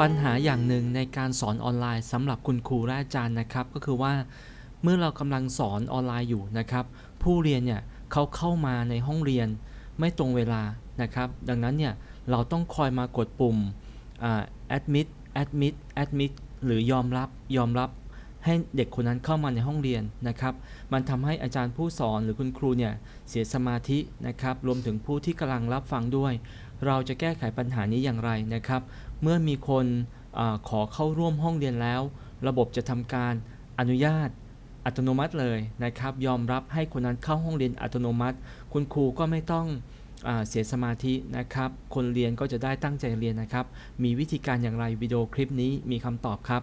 ปัญหาอย่างหนึ่งในการสอนออนไลน์สำหรับคุณครูและอาจารย์นะครับ ก็คือว่า เมื่อเรากำลังสอนออนไลน์อยู่นะครับ ผู้เรียนเนี่ยเขาเข้ามาในห้องเรียนไม่ตรงเวลานะครับ ดังนั้นเนี่ยเราต้องคอยมากดปุ่มอ่า admit admit admit หรือยอมรับยอมรับให้เด็กคนนั้นเข้ามาในห้องเรียนนะครับ มันทำให้อาจารย์ผู้สอนหรือคุณครูเนี่ยเสียสมาธินะครับ รวมถึงผู้ที่กำลังรับฟังด้วย เราจะแก้ไขปัญหานี้อย่างไรนะครับ เมื่อมีคนอขอเข้าร่วมห้องเรียนแล้ว ระบบจะทำการอนุญาตอัตโนมัติเลยนะครับยอมรับให้คนนั้นเข้าห้องเรียนอัตโนมัติ คุณครูก็ไม่ต้องอเสียสมาธินะครับ คนเรียนก็จะได้ตั้งใจเรียนนะครับ มีวิธีการอย่างไรวิดีโอคลิปนี้มีคำตอบครับ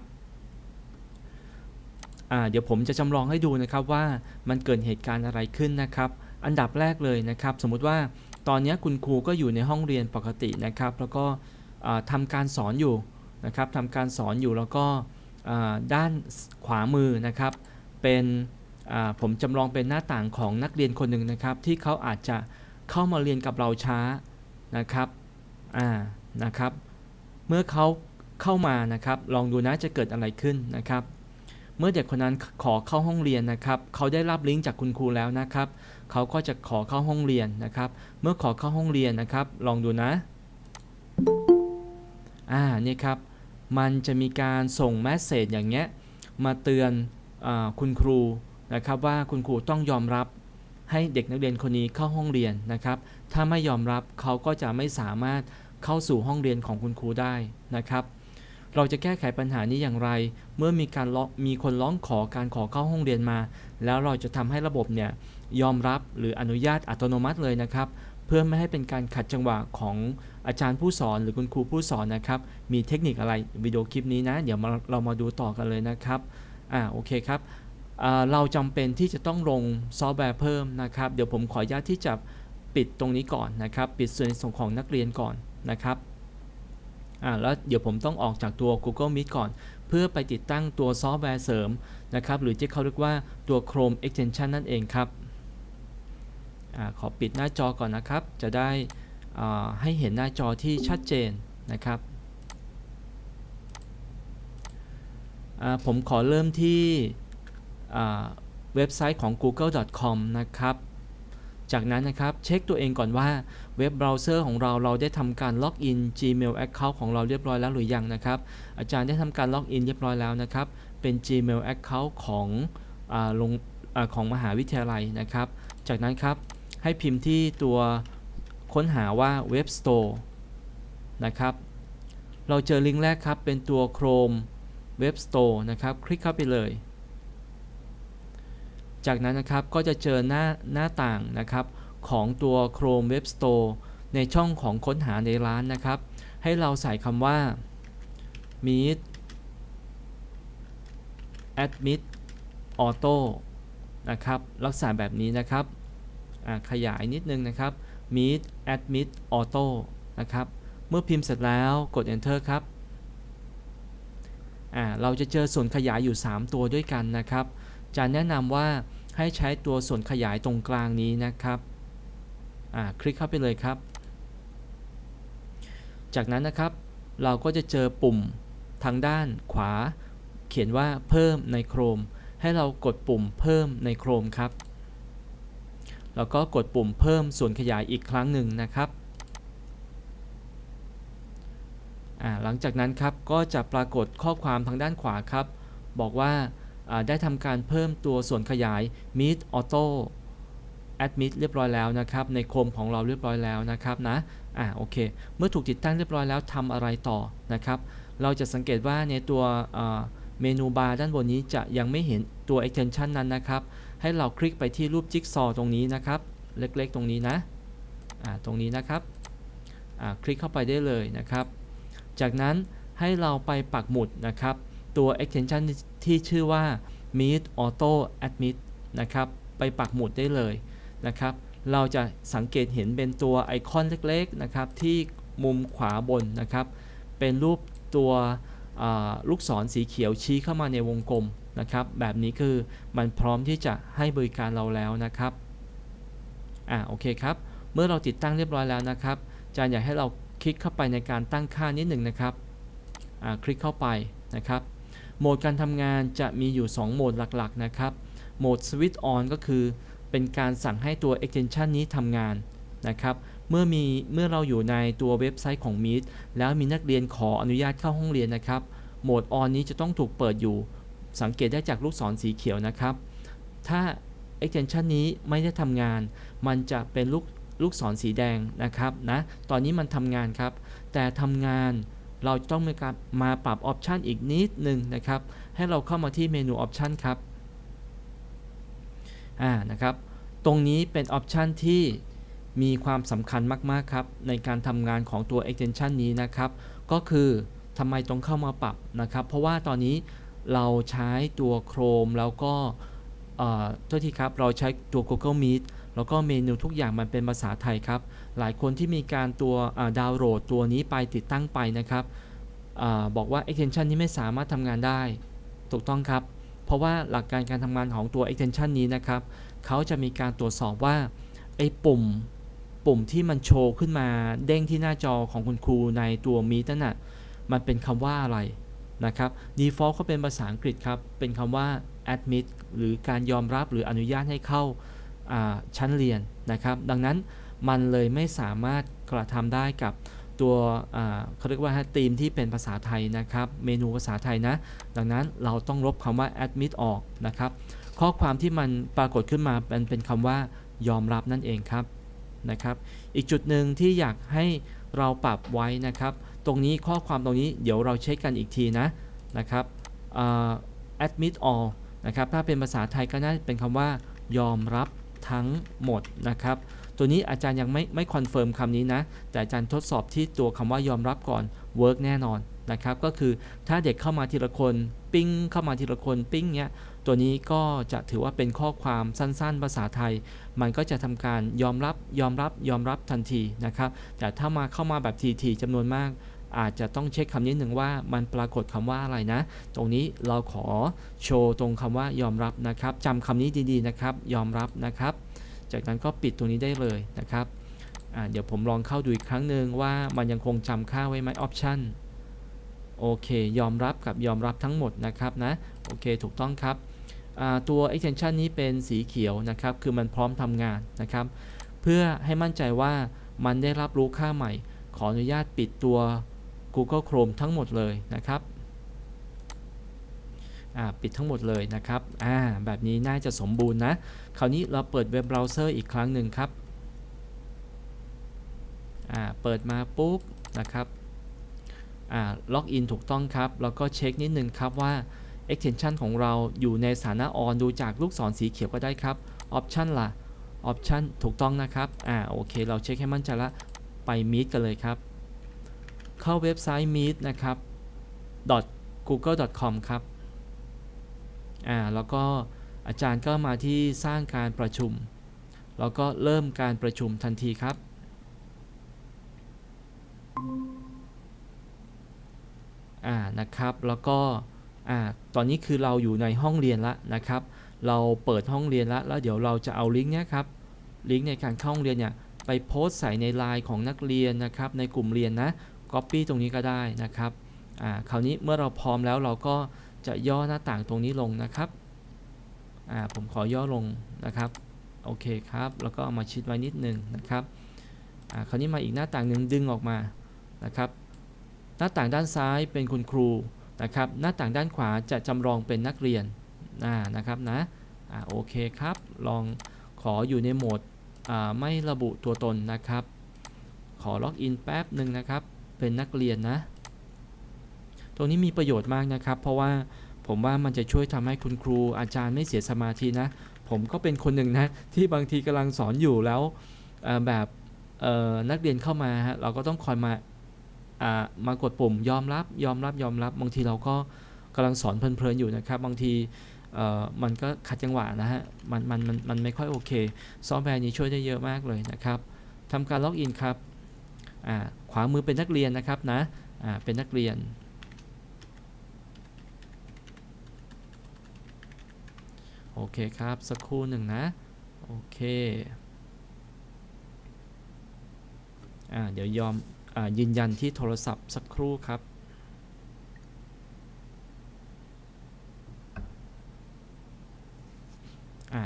เดี๋ยวผมจะจำลองให้ดูนะครับว่ามันเกิดเหตุการณ์อะไรขึ้นนะครับ อันดับแรกเลยนะครับ สมมุติว่าตอนนี้คุณครูก็อยู่ในห้องเรียนปกตินะครับ แล้วก็ ทำการสอนอยู่นะครับทำการสอนอยู่แล้วก็ด้านขวามือนะครับ เป็นผมจำลองเป็นหน้าต่างของนักเรียนคนหนึ่งนะครับ ที่เขาอาจจะเข้ามาเรียนกับเราช้านะครับอ่านะครับ เมื่อเขาเข้ามานะครับ ลองดูนะจะเกิดอะไรขึ้นนะครับ เมื่อเด็กคนนั้นขอเข้าห้องเรียนนะครับ เขาได้รับลิงก์จากคุณครูแล้วนะครับ เขาก็จะขอเข้าห้องเรียนนะครับ เมื่อขอเข้าห้องเรียนนะครับ ลองดูนะ อ่านี่ครับ มันจะมีการส่งแมสเซจอย่างเงี้ยมาเตือนอคุณครูนะครับว่าคุณครูต้องยอมรับให้เด็กนักเรียนคนนี้เข้าห้องเรียนนะครับ ถ้าไม่ยอมรับเขาก็จะไม่สามารถเข้าสู่ห้องเรียนของคุณครูได้นะครับ เราจะแก้ไขปัญหานี้อย่างไร เมื่อมีการมีคนร้องขอการขอเข้าห้องเรียนมา แล้วเราจะทำให้ระบบเนี่ยยอมรับหรืออนุญาตอัตโนมัติเลยนะครับ เพื่อไม่ให้เป็นการขัดจังหวะของอาจารย์ผู้สอนหรือคุณครูผู้สอนนะครับ มีเทคนิคอะไรวิดีโอคลิปนี้นะ เดี๋ยวเรามาดูต่อกันเลยนะครับอ่าโอเคครับเราจำเป็นที่จะต้องลงซอฟต์แวร์เพิ่มนะครับ เดี๋ยวผมขออนุญาตที่จะปิดตรงนี้ก่อนนะครับ ปิดส่วนส่งของนักเรียนก่อนนะครับอ่าแล้วเดี๋ยวผมต้องออกจากตัว Google Meet ก่อน เพื่อไปติดตั้งตัวซอฟต์แวร์เสริมนะครับ หรือที่เขาเรียกว่าตัว Chrome Extension นั่นเองครับ อขอปิดหน้าจอก่อนนะครับ จะได้ให้เห็นหน้าจอที่ชัดเจนนะครับผมขอเริ่มที่เว็บไซต์ของ google.com นะครับ จากนั้นนะครับเช็คตัวเองก่อนว่าเว็บเบราว์เซอร์ของเราเราได้ทำการล็อกอิน Gmail Account ของเราเรียบร้อยแล้วหรือยังนะครับ อาจารย์ได้ทำการล็อกอินเรียบร้อยแล้วนะครับ เป็น Gmail Account ของอลงอของมหาวิทยาลัยนะครับ จากนั้นครับ ให้พิมพ์ที่ตัวค้นหาว่า Web Store นะครับ เราเจอลิงก์แรกครับ เป็นตัว Chrome Web Store นะครับ คลิกเข้าไปเลย จากนั้นนะครับก็จะเจอหน้าหน้าต่างนะครับของตัว Chrome Web Store ในช่องของค้นหาในร้านนะครับ ให้เราใส่คำว่า meet admit auto นะครับลักษณะแบบนี้นะครับ ขยายนิดนึงนะครับ meet admit auto นะครับ เมื่อพิมพ์เสร็จแล้วกด enter ครับเราจะเจอส่วนขยายอยู่ 3 ตัวด้วยกันนะครับ จะแนะนำว่าให้ใช้ตัวส่วนขยายตรงกลางนี้นะครับคลิกเข้าไปเลยครับ จากนั้นนะครับ เราก็จะเจอปุ่มทางด้านขวา เขียนว่าเพิ่มใน Chrome ให้เรากดปุ่มเพิ่มใน Chrome ครับ แล้วก็กดปุ่มเพิ่มส่วนขยายอีกครั้งหนึ่งนะครับหลังจากนั้นครับก็จะปรากฏข้อความทางด้านขวาครับ บอกว่าได้ทำการเพิ่มตัวส่วนขยาย Meet Auto Admit เรียบร้อยแล้วนะครับ ในโคมของเราเรียบร้อยแล้วนะครับนะอ่าโอเค เมื่อถูกติดตั้งเรียบร้อยแล้วทำอะไรต่อนะครับ เราจะสังเกตว่าในตัวเมนูบาร์ด้านบนนี้จะยังไม่เห็นตัว extension นั้นนะครับ ให้เราคลิกไปที่รูปจิ๊กซอตรงนี้นะครับ เล็กๆ ตรงนี้นะอ่าตรงนี้นะครับอ่าคลิกเข้าไปได้เลยนะครับ จากนั้นให้เราไปปักหมุดนะครับ ตัว extension ที่ชื่อว่า Meet Auto Admit นะครับ ไปปักหมุดได้เลยนะครับ เราจะสังเกตเห็นเป็นตัวไอคอนเล็กๆนะครับ ที่มุมขวาบนนะครับ เป็นรูปตัวลูกศรสีเขียวชี้เข้ามาในวงกลม นะครับ แบบนี้คือมันพร้อมที่จะให้บริการเราแล้วนะครับ อ่าโอเคครับ เมื่อเราติดตั้งเรียบร้อยแล้วนะครับอาจารย์อยากให้เราคลิกเข้าไปในการตั้งค่านิดหนึ่งนะครับ อ่าคลิกเข้าไปนะครับ โหมดการทำงานจะมีอยู่ 2 โหมดหลักๆนะครับ โหมด Switch On ก็คือ เป็นการสั่งให้ตัว extension นี้ทำงานนะครับเมื่อมีเมื่อเราอยู่ในตัวเว็บไซต์ของ Meet แล้วมีนักเรียนขออนุญาตเข้าห้องเรียนนะครับ โหมด On นี้จะต้องถูกเปิดอยู่ สังเกตได้จากลูกศรสีเขียวนะครับ ถ้า extension นี้ไม่ได้ทำงาน มันจะเป็นลูกลูกศรสีแดงนะครับนะตอนนี้มันทำงานครับ แต่ทำงานเราต้องมีการมาปรับออปชันอีกนิดหนึ่งนะครับ ให้เราเข้ามาที่เมนูออปชันครับอ่านะครับ ตรงนี้เป็นออปชันที่มีความสำคัญมาก ๆ ครับ ในการทำงานของตัว extension นี้นะครับ ก็คือทำไมต้องเข้ามาปรับนะครับ เพราะว่าตอนนี้ เราใช้ตัว Chrome แล้วก็เอ่อโทษทีครับ เราใช้ตัว Google Meet แล้วก็เมนูทุกอย่างมันเป็นภาษาไทยครับ หลายคนที่มีการตัวดาวน์โหลดตัวนี้ไปติดตั้งไปนะครับอบอกว่า extension นี้ไม่สามารถทำงานได้ ถูกต้องครับ เพราะว่าหลักการการทำงานของตัว extension นี้นะครับ เขาจะมีการตรวจสอบว่า ไอ้ปุ่มปุ่มที่มันโชว์ขึ้นมาเด้งที่หน้าจอของคุณครูในตัว Meet นั่นน่ะ มันเป็นคำว่าอะไร นะครับ default เขาเป็นภาษาอังกฤษครับ เป็นคำว่า admit หรือการยอมรับหรืออนุญาตให้เข้าาชั้นเรียนนะครับ ดังนั้นมันเลยไม่สามารถกระทำได้กับตัวเขาเรียกว่าธีมที่เป็นภาษาไทยนะครับ เมนูภาษาไทยนะ ดังนั้นเราต้องลบคำว่า admit ออกนะครับ ข้อความที่มันปรากฏขึ้นมาเป็นเป็นคำว่ายอมรับนั่นเองครับนะครับ อีกจุดหนึ่งที่อยากให้ เราปรับไว้นะครับ ตรงนี้ข้อความตรงนี้เดี๋ยวเราเช็คกันอีกทีนะนะครับ admit all นะครับถ้าเป็นภาษาไทยก็น่าจะเป็นคำว่ายอมรับทั้งหมดนะครับ ตัวนี้อาจารย์ยังไม่ไม่คอนเฟิร์มคำนี้นะ แต่อาจารย์ทดสอบที่ตัวคำว่ายอมรับก่อน work แน่นอนนะครับ ก็คือถ้าเด็กเข้ามาทีละคน ปิ้งเข้ามาทีละคนปิ้งเนี้ย ตัวนี้ก็จะถือว่าเป็นข้อความสั้นๆ ภาษาไทย มันก็จะทำการยอมรับยอมรับยอมรับทันทีนะครับ แต่ถ้ามาเข้ามาแบบทีๆจำนวนมาก อาจจะต้องเช็คคำนี้หนึ่งว่ามันปรากฏคำว่าอะไรนะ ตรงนี้เราขอโชว์ตรงคำว่ายอมรับนะครับจำคำนี้ดีๆนะครับ ยอมรับนะครับ จากนั้นก็ปิดตรงนี้ได้เลยนะครับเดี๋ยวผมลองเข้าดูอีกครั้งหนึ่งว่ามันยังคงจำค่าไว้ไหมออปชันโอเค ยอมรับกับยอมรับทั้งหมดนะครับนะ โอเค ถูกต้องครับ ตัว extension นี้เป็นสีเขียวนะครับ คือมันพร้อมทำงานนะครับ เพื่อให้มั่นใจว่ามันได้รับรู้ค่าใหม่ ขออนุญาตปิดตัว Google Chrome ทั้งหมดเลยนะครับปิดทั้งหมดเลยนะครับแบบนี้น่าจะสมบูรณ์นะ คราวนี้เราเปิดเว็บเบราว์เซอร์อีกครั้งหนึ่งครับเปิดมาปุ๊บนะครับล็อกอินถูกต้องครับ แล้วก็เช็คนิดนึงครับว่า extension ของเราอยู่ในสถานะ on ดูจากลูกศรสีเขียวก็ได้ครับ option ล่ะ option ถูกต้องนะครับ อ่า โอเค เราเช็คให้มั่นใจละไป meet กันเลยครับ เข้าเว็บไซต์ meet นะครับ .google.com ครับ อ่า แล้วก็อาจารย์ก็มาที่สร้างการประชุม แล้วก็เริ่มการประชุมทันทีครับอ่านะครับ แล้วก็ อ่าตอนนี้คือเราอยู่ในห้องเรียนแล้วนะครับ เราเปิดห้องเรียนแล้วแล้วเดี๋ยวเราจะเอาลิงก์เนี้ยครับลิงก์ในการเข้าห้องเรียนเนี่ยไปโพสต์ใส่ในไลน์ของนักเรียนนะครับในกลุ่มเรียนนะ Copy ตรงนี้ก็ได้นะครับอ่าคราวนี้เมื่อเราพร้อมแล้วเราก็จะย่อหน้าต่างตรงนี้ลงนะครับอ่าผมขอย่อลงนะครับโอเคครับแล้วก็เอามาชิดไว้นิดนึงนะครับอ่าคราวนี้มาอีกหน้าต่างหนึ่งดึงออกมานะครับ หน้าต่างด้านซ้ายเป็นคุณครู นะครับ หน้าต่างด้านขวาจะจำลองเป็นนักเรียนอ่านะครับนะอ่าโอเคครับ ลองขออยู่ในโหมดไม่ระบุตัวตนนะครับ ขอล็อกอินแป๊บหนึ่งนะครับ เป็นนักเรียนนะ ตรงนี้มีประโยชน์มากนะครับ เพราะว่าผมว่ามันจะช่วยทำให้คุณครูอาจารย์ไม่เสียสมาธินะ ผมก็เป็นคนหนึ่งนะ ที่บางทีกำลังสอนอยู่แล้วแบบนักเรียนเข้ามาฮะเราก็ต้องคอยมา มากดปุ่มยอมรับยอมรับยอมรับบางทีเราก็กำลังสอนเพลินๆอยู่นะครับ บางทีมันก็ขัดจังหวะนะฮะมันมันมันมันไม่ค่อยโอเค ซอฟต์แวร์นี้ช่วยได้เยอะมากเลยนะครับทำการล็อกอินครับขวามือเป็นนักเรียนนะครับนะเป็นนักเรียนโอเคครับ สักครู่หนึ่งนะ โอเค อ่า เดี๋ยวยอม ยืนยันที่โทรศัพท์สักครู่ครับ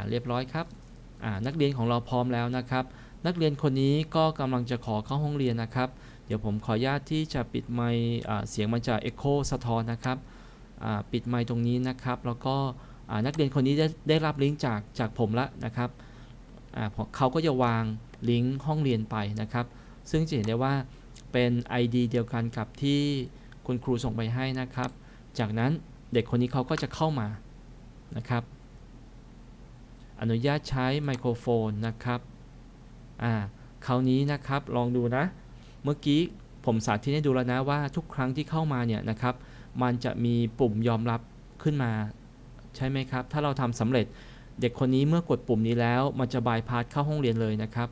เรียบร้อยครับนักเรียนของเราพร้อมแล้วนะครับ นักเรียนคนนี้ก็กำลังจะขอเข้าห้องเรียนนะครับ เดี๋ยวผมขออนุญาตที่จะปิดไมค์เสียงมันจะเอ็โคสะท้อนนะครับปิดไมค์ตรงนี้นะครับ แล้วก็นักเรียนคนนี้ได้ได้รับลิงก์จากจากผมแล้วนะครับเขาก็จะวางลิงก์ห้องเรียนไปนะครับ ซึ่งจะเห็นได้ว่า เป็น ID เดียวกันกับที่คุณครูส่งไปให้นะครับ จากนั้นเด็กคนนี้เขาก็จะเข้ามานะครับ อนุญาตใช้ไมโครโฟนนะครับ อ่า คราวนี้นะครับลองดูนะ เมื่อกี้ผมสาธิตให้ดูแล้วนะว่าทุกครั้งที่เข้ามาเนี่ยนะครับ มันจะมีปุ่มยอมรับขึ้นมาใช่ไหมครับ ถ้าเราทำสำเร็จเด็กคนนี้เมื่อกดปุ่มนี้แล้ว มันจะบายพาสเข้าห้องเรียนเลยนะครับ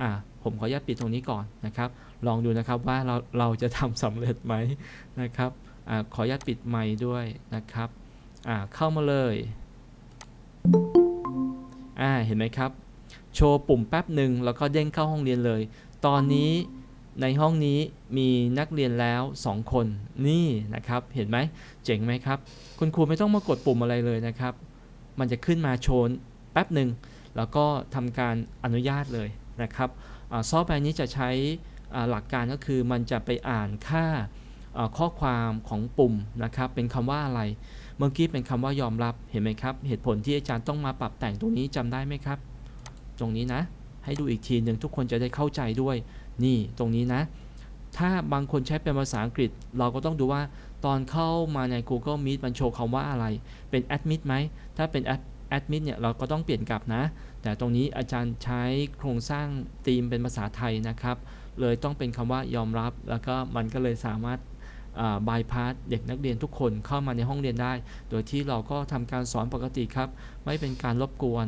อ่า ผมขออนุญาตปิดตรงนี้ก่อนนะครับ ลองดูนะครับว่าเราเราจะทำสำเร็จไหมนะครับอขออนุญาตปิดไมค์ด้วยนะครับเข้ามาเลยเห็นไหมครับ โชว์ปุ่มแป๊บหนึ่งแล้วก็เด้งเข้าห้องเรียนเลย ตอนนี้ในห้องนี้มีนักเรียนแล้ว 2 คนนี่นะครับ เห็นไหมเจ๋งไหมครับ คุณครูไม่ต้องมากดปุ่มอะไรเลยนะครับ มันจะขึ้นมาโชว์แป๊บหนึ่งแล้วก็ทำการอนุญาตเลยนะครับอซอฟต์แวร์นี้จะใช้ หลักการก็คือมันจะไปอ่านค่าข้อความของปุ่มนะครับเป็นคำว่าอะไร เมื่อกี้เป็นคำว่ายอมรับเห็นไหมครับ เหตุผลที่อาจารย์ต้องมาปรับแต่งตรงนี้จำได้ไหมครับ ตรงนี้นะ ให้ดูอีกทีหนึ่งทุกคนจะได้เข้าใจด้วย นี่ตรงนี้นะ ถ้าบางคนใช้เป็นภาษาอังกฤษ เราก็ต้องดูว่าตอนเข้ามาใน Google Meet มันโชว์คำว่าอะไร เป็น admit ไหม ถ้าเป็น ad- admit เนี่ยเราก็ต้องเปลี่ยนกลับนะ แต่ตรงนี้อาจารย์ใช้โครงสร้างธีมเป็นภาษาไทยนะครับ เลยต้องเป็นคำว่ายอมรับ แล้วก็มันก็เลยสามารถบายพาสเด็กนักเรียนทุกคนเข้ามาในห้องเรียนได้ โดยที่เราก็ทำการสอนปกติครับ ไม่เป็นการรบกวน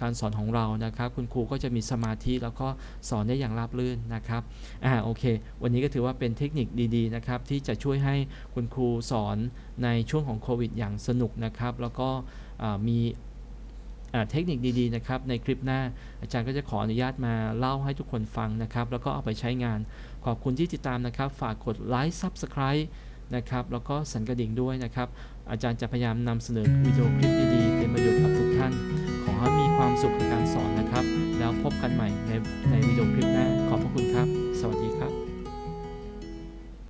การสอนของเรานะครับ คุณครูก็จะมีสมาธิแล้วก็สอนได้อย่างราบรื่นนะครับอ่าโอเค วันนี้ก็ถือว่าเป็นเทคนิคดีๆนะครับ ที่จะช่วยให้คุณครูสอนในช่วงของโควิดอย่างสนุกนะครับ แล้วก็มี เทคนิคดีๆนะครับในคลิปหน้าอาจารย์ก็จะขออนุญาตมาเล่าให้ทุกคนฟังนะครับแล้วก็เอาไปใช้งาน ขอบคุณที่ติดตามนะครับ ฝากกดไลค์ Subscribe นะครับแล้วก็สั่นกระดิ่งด้วยนะครับ อาจารย์จะพยายามนำเสนอวิดีโอคลิปดีๆเป็นประโยชน์กับทุกท่าน ขอให้มีความสุขกับการสอนนะครับ แล้วพบกันใหม่ในในวิดีโอคลิปหน้าขอบพระคุณครับ สวัสดีครับ